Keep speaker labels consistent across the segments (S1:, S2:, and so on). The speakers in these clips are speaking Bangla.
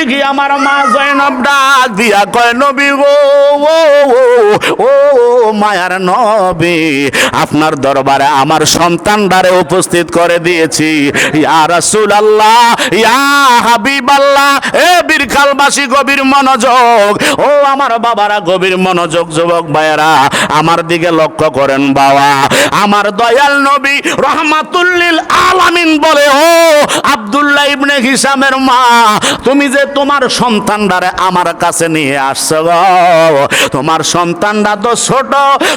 S1: দেখি আমার মা জয়নব ডাক দিয়া কয় নবী গো ও ও, মায়ার নবী আপনার দরবারে আমার সন্তানটারে উপস্থিত করে দিয়েছি। ইয়া রাসূল আল্লাহ ইয়া হাবিব আল্লাহ এ বীরখালবাসী গভীর মনোযোগ ও আমার বাবারা গভীর মনোযোগ যুবক ভাইয়েরা আমার দিকে লক্ষ্য করেন বাবা। আমার দয়াল নবী রহমাতুল্লিল আলামিন বলে ও আব্দুল্লাহ ইবনে হিসামের মা তুমি যে তোমার সন্তানটারে আমার কাছে নিয়ে আসছে তোমার সন্তানটা তো ছোট,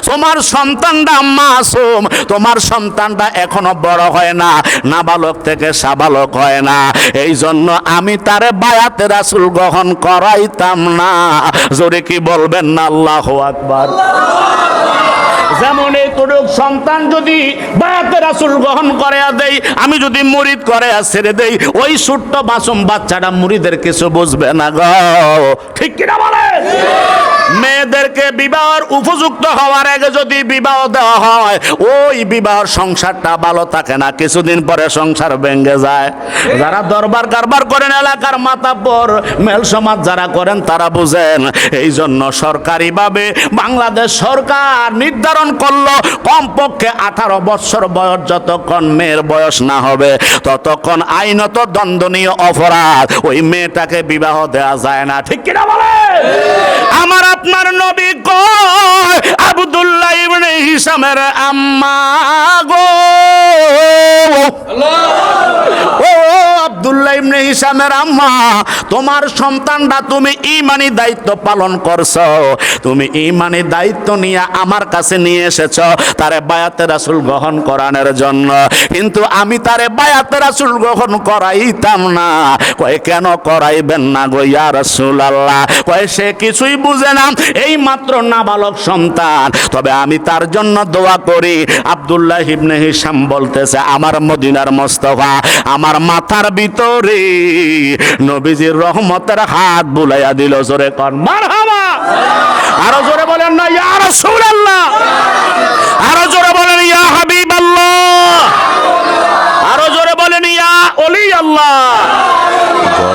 S1: তোমার সন্তানটা মাসুম, তোমার সন্তানটা এখনও বড় হয় না, নাবালক থেকে সাবালক হয় না। এই জন্য আমি তারে বায়াতে রাসুল গ্রহণ করাইতাম না। জোরে কি বলবেন না? আল্লাহ আকবার। যেমন এই তরুক সন্তান যদি বায়াতে রাসুল গ্রহণ করে দেই, আমি যদি মুরিদ করে আর ছেড়ে দেই, ওই ছোট্ট বাসম বাচ্চাটা মুড়িদের কিছু বুঝবে না গো। ঠিক কিনা বলে মেয়েদেরকে বিবাহের উপযুক্ত হওয়ার আগে যদি বিবাহ দেওয়া হয়, ওই বিবাহের সংসারটা ভালো থাকে না। কিছুদিন পরে সংসার ভেঙে যায়। যারা দরবার কারবার করেন, এলাকার মাতাব্বর, মেল সমাজ যারা করেন, তারা বুঝেন, এই জন্য সরকারিভাবে বাংলাদেশ সরকার নির্ধারণ করল, কমপক্ষে আঠারো বছর বয়স যতক্ষণ মেয়ের বয়স না হবে, ততক্ষণ আইনত দণ্ডনীয় অপরাধ। ওই মেয়েটাকে বিবাহ দেওয়া যায় না। ঠিক কিনা বলে আমার আপনার নবী কয় আব্দুল্লাহ ইবনে হিসামের আম্মা গো। ও আব্দুল্লাহ ইবনে হিসামের আম্মা, তোমার সন্তানটা তুমি ইমানি দায়িত্ব পালন করছ, তুমি ইমানি দায়িত্ব নিয়ে আমার কাছে নিয়ে এসেছ, তারে বায়াতে রাসুল গ্রহণ করানোর জন্য। কিন্তু আমি তারে বায়াতে রাসুল গ্রহণ করাইতাম না। কয়, কেন করাইবেন না গো ইয়া রাসূল আল্লাহ কয় সে কিছুই বুঝে না। এই মাত্র নাবালক সন্তান। তবে আমি তার জন্য দোয়া করি। আব্দুল্লাহ ইবনে হিসাম বলতেছে, আমার মদিনার মোস্তফা, আমার মাথার ভিতরে নবীজির রহমতের হাত বুলাইয়া দিল জোরে কর মারহাবা! আরও জোরে বলেন না, ইয়া রাসূলুল্লাহ! আরও জোরে বলেন, ইয়া হাবিবাল্লাহ! আরও জোরে বলেন, ইয়া ওলি আল্লাহ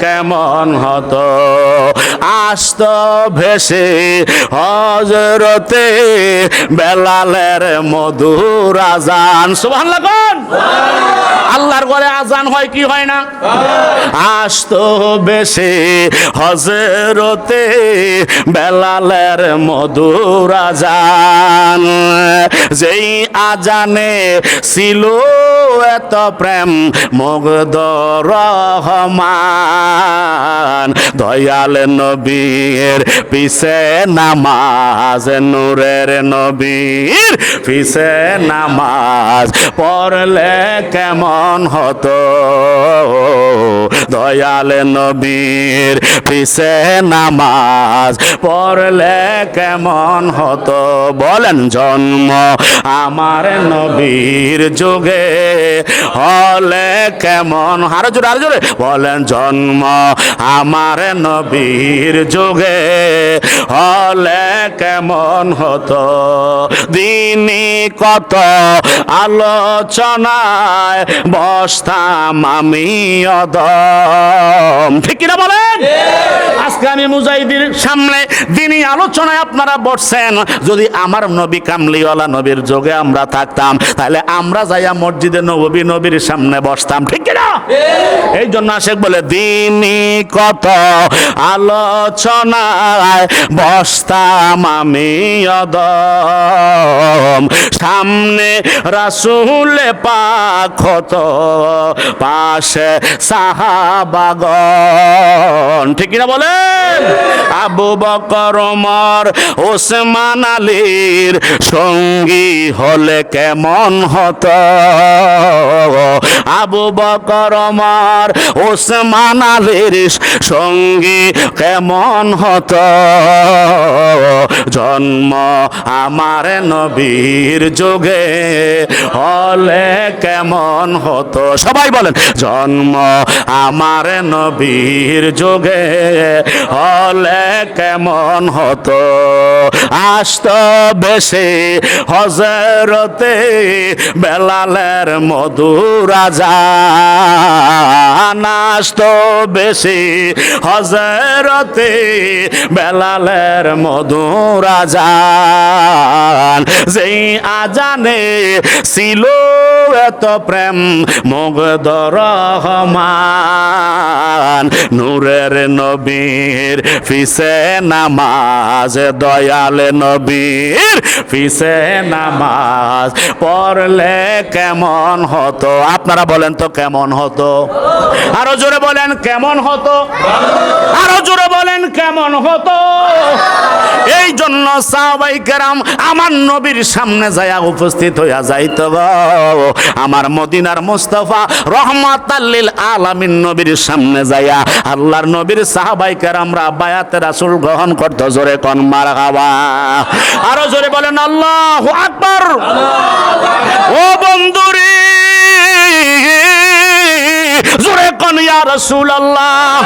S1: কেমন হতো? আস্ত ভেসে হজরতে বেলালের মধুর আজান সুবহান লাগুন আল্লাহর ঘরে আজান হয় কি হয় না? আস্ত বেশে হজরতে বেলালের মধুর আজান যেই আজানে ছিল এত প্রেম, মুগ্ধ রহমান। দয়াল নবীর পিছে নামাজ, নূরের নবীর পিছে নামাজ। পড়লে কেমন হতো? দয়াল নবীর পিছে নামাজ পড়লে কেমন হতো? বলেন জন্ম আমার নবীর যুগে হলে কেমন? আরও জোরে আরও জোরে। বলেন জন্ম আমার নবীর যুগে হলে কেমন হতো? দিনই কত আলোচনায় বসতাম আমি অদম ঠিক কিনা বলেন আজকে আমি মুজাহিদির সামনে দিনই আলোচনায় আপনারা বসছেন। যদি আমার নবী কামলিওয়ালা নবীর যোগে আমরা থাকতাম, তাহলে আমরা যাইয়া মসজিদে নবী নবীর সামনে বসতাম, ঠিক কিনা এই জন্য আশেক বলে, দিনই কত আলোচনায় বসতাম আমি অদম। সামনে রাসুলে পাক হতো, পাশে সাহাবাগন ঠিক না বলেন? আবু বক বকর ওমর ওসমান আলীর সঙ্গী হলে কেমন হতো? আবু বকর ওমর ওসমান আলীর সঙ্গী কেমন হতো? জন্ম আমার নবীর যুগে হলে কেমন হতো? সবাই বলেন, জন্ম আমার নবীর যুগে হলে কেমন হতো? আসত বেশি হজরতে বেলালের মধুরাজা নাস্ত বেশি হজরতে বেলালের মধুরাজান যেই আজানে ছিল এত প্রেম, মুগ্ধ রহমান। নূরের নবীর ফিসে নামাজ, দয়াল নবীর ফিসে নামাজ। পড়লে কেমন হতো? আপনারা বলেন তো কেমন হতো? আরও জোরে বলেন, কেমন হতো? আরও জোরে বলেন, কেমন হতো? এই জন্য সাহাবাই কেরাম আমার নবীর সামনে যায়া উপস্থিত হইয়া যাইত গো। আমার মদিনার মোস্তফা রহমত আল্লিল আলামিন নবীর সামনে যাইয়া আল্লাহর নবীর সাহাবাইকার আমরা বায়াতে রাসুল গ্রহণ করত জোরে কন মার হাওয়া আরও জোরে বলেন আল্লাহ আকবর। ও বন্ধুরে জোরে কোন ইয়া রাসূলুল্লাহ।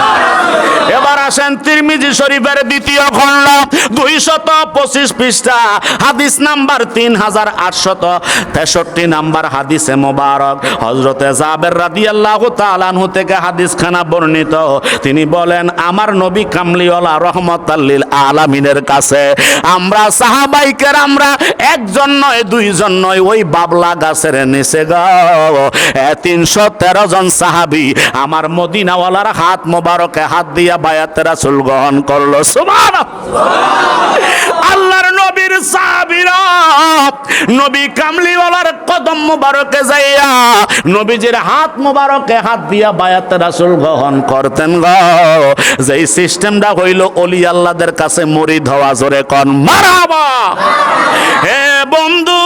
S1: এবার আসেন তিরমিজি শরীফের দ্বিতীয় খণ্ড, দুইশত পঁচিশ পৃষ্ঠা, হাদিস নাম্বার তিন হাজার আটশত তেষট্টি নাম্বার হাদিসে মোবারক। হজরতে জাবের রাদি আল্লাহ তালানহু থেকে হাদিস খানা বর্ণিত। তিনি বলেন, আমার নবী কামলিওয়ালা রহমত আল্লিল আলামিনের কাছে আমরা সাহাবাইকের আমরা একজন নয়, দুইজন নয়, ওই বাবলা গাছের নিচে গাও তিনশো তেরো জন সাহাবি আমার মদিনাওয়ালার হাত মোবারকে হাত দিয়া বায়াতেরা চুল গ্রহণ করল। সুমান নবী কামলিওয়ালার কদম মুবারকে যাইয়া নবীজির হাত মুবারকে হাত দিয়া বায়াত রাসুল গ্রহণ করতেন গো। যেই সিস্টেমটা হইল, অলি আল্লাহদের কাছে মরিদ হওয়া, জোরে কন, মারাবা। হে বন্ধু,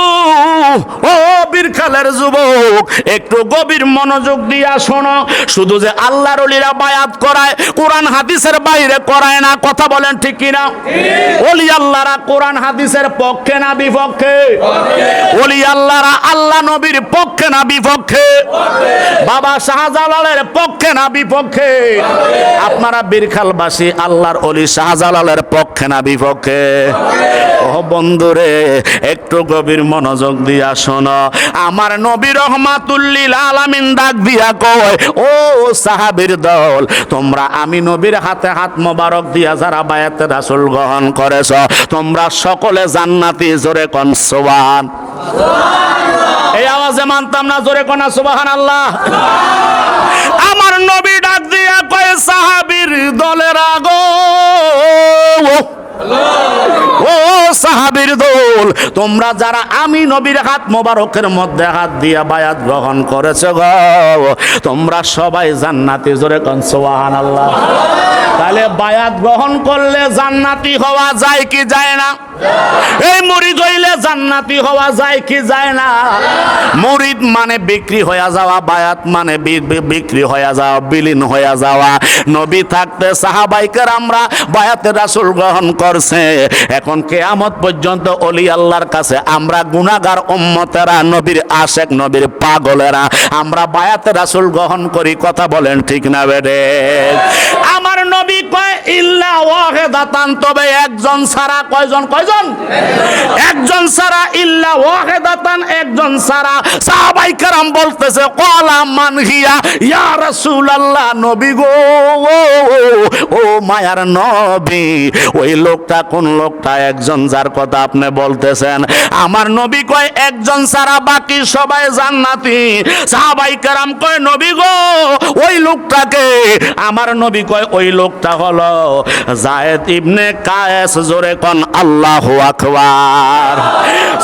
S1: ও বীরখালের যুবক একটু গভীর মনোযোগ দিয়া শোনো। শুধু যে আল্লাহর অলিরা বায়াত করায় কোরআন হাদিসের বাইরে করায় না কথা বলেন ঠিক কিনা? অলি আল্লাহরা কোরআন হাদিসের পক্ষে না বিপক্ষে? অলি আল্লাহরা আল্লাহ নবীর পক্ষে না বিপক্ষে? বাবা শাহজালালের পক্ষে না বিপক্ষে? আপনারা বীরখালবাসী আল্লাহর অলি শাহজালালের পক্ষে না বিপক্ষে? ও বন্ধুরে একটু গভীর মনোযোগ দিয়া শোনো। আমার নবী রহমাতুল্লিল আলামিন ডাক দিয়া কয় ও সাহাবীর দল তোমরা আমি নবীর হাতে হাত মোবারক দিয়া যারা বায়াতে রাসূল গ্রহণ করেছ তোমরা সকলে জান্নাতি জোরে কন সুবহান এই আওয়াজে মানতাম না জোরে কোনা সুবহান আল্লাহ আমার নবী ডাক দিয়া কয় সাহাবীর দলের আগো ও সাহাবীর দল, তোমরা যারা আমি নবীর হাত মোবারকের মধ্যে হাত দিয়া বায়াত গ্রহণ করেছ গো, তোমরা সবাই জান্নাতি, জোরে কন সুবহানাল্লাহ। তাহলে বায়াত গ্রহণ করলে জান্নাতি হওয়া যায় কি যায় না? এই মুরিদ হইলে জান্নাতি হওয়া যায় কি যায় না? মুরিদ মানে বিক্রি হয়ে যাওয়া, বায়াত মানে বিক্রি হয়ে যাওয়া, বিলীন হয়ে যাওয়া। নবী থাকতে সাহাবাইকার আমরা বায়াতের রাসূল গ্রহণ করছে। এখন কেয়ামত পর্যন্ত অলি আল্লাহর কাছে আমরা গুণাগার উম্মতেরা, নবীর আশেক, নবীর পাগলেরা, আমরা বায়াতের রাসুল গ্রহণ করি, কথা বলেন ঠিক না বেড়ে একজন কয়জন কয়জন? একজন একজন নবী মায়ার নবী, ওই লোকটা কোন লোকটা? একজন যার কথা আপনি বলতেছেন, আমার নবী কয়, একজন ছাড়া বাকি সবাই জান্নাতি। সাহাবাই কারাম কয়, নবী গো, ওই লোকটাকে? আমার নবী কয়, ওই লোকটা হলো জায়েদ ইবনে কায়েস জোরে কন আল্লাহু আকবার।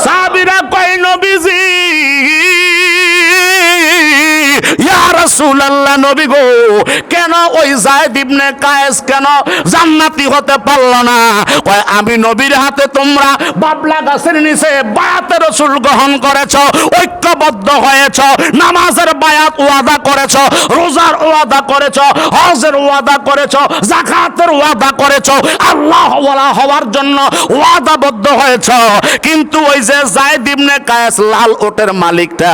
S1: সাহাবীরা কয় নবীজি ইয়া রাসূলুল্লাহ নবী গো। কেন ওই জায়েদ ইবনে কায়েস কেন জান্নাতি হতে পারল না? কয়, আমি নবীর হাতে তোমরা বাবলা গাছের নিচে বায়াতে রসুল গ্রহণ করেছ, ঐক্যবদ্ধ হয়েছ, নামাজের বায়াত ওয়াদা করেছ, রোজার ওয়াদা করেছ, হজের ওয়াদা করেছ জাকাতের ওয়াদা করেছ, আল্লাহ ওয়ালা হওয়ার জন্য ওয়াদাবদ্ধ হয়েছ। কিন্তু ওই যে জায়দ ইবনে কায়েস লাল ওটের মালিকটা,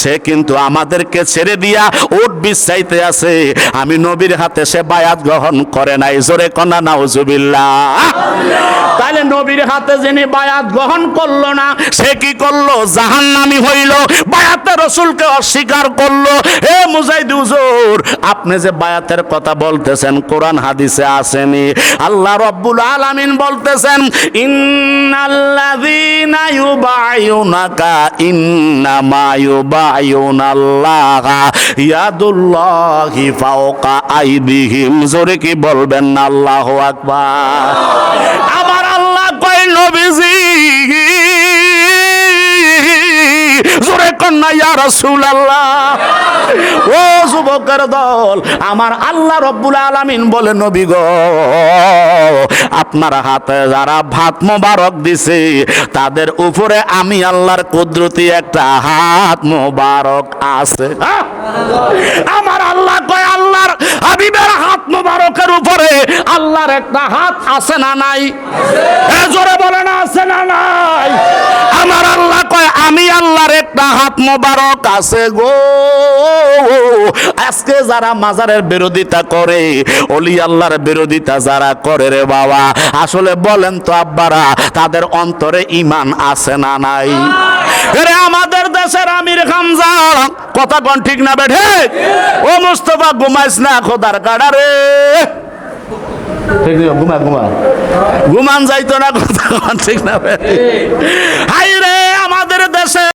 S1: সে কিন্তু আমাদেরকে ছেড়ে দিয়া ওট বিশ্বাইতে আছে। আমি নবীর হাতে সে বায়াত গ্রহণ করে নাই। জোরে কনা নাউজুবিল্লাহ। তাহলে নবীর হাতে যিনি বায়াত গ্রহণ করল না, সে কি করল? জাহান্নামি হইল। বায়াতে রসুলকে অস্বীকার করল। হে মুজাইদ হুজুর, আপনি যে বায়াতের কথা বলতেছেন, কোরআন হাদিসে আসেনি। আল্লাহ রব্বুল আলামিন বলতেছেন, ইন্নাল্লাযীনা ইউবাইউনাকা, ইন্নামা ইয়াদুল্লাহি ফাওকা আইদিহিম। জোরে কি বলবেন আল্লাহু আকবার। আমার আল্লাহ কয়, নবীজি কন্যা ইয়া রাসূলুল্লাহ। ও যুবকের দল, আমার আল্লাহ রব্বুল আলামিন বলে, নবী গো, আপনার হাতে যারা ভাত মোবারক দিছে, তাদের উপরে আমি আল্লাহর কুদরতি একটা হাত মোবারক আছে। হ্যাঁ? আমার আল্লাহ কয়, আল্লাহর হাবিবের হাত মোবারকের উপরে আল্লাহর একটা হাত আছে না নাই? জোরে বলে না আছে না নাই? আমার আল্লাহ আমি আল্লাহর একটা হাত মোবারক আছে গো। আজকে যারা মাজারের বিরোধিতা করে, অলি আল্লাহর বিরোধিতা যারা করে রে বাবা, আসলে বলেন তো আব্বারা, তাদের অন্তরে ইমান আছে না নাই? আমাদের দেশের আমির খামজা কথা কোন ঠিক না বেঠে? ও মুস্তফা, ঘুমাইস না খোদার কাড়া রে। ঘুমা ঘুমা। ঘুমান যাইতো না, কথা ঠিক না হাই রে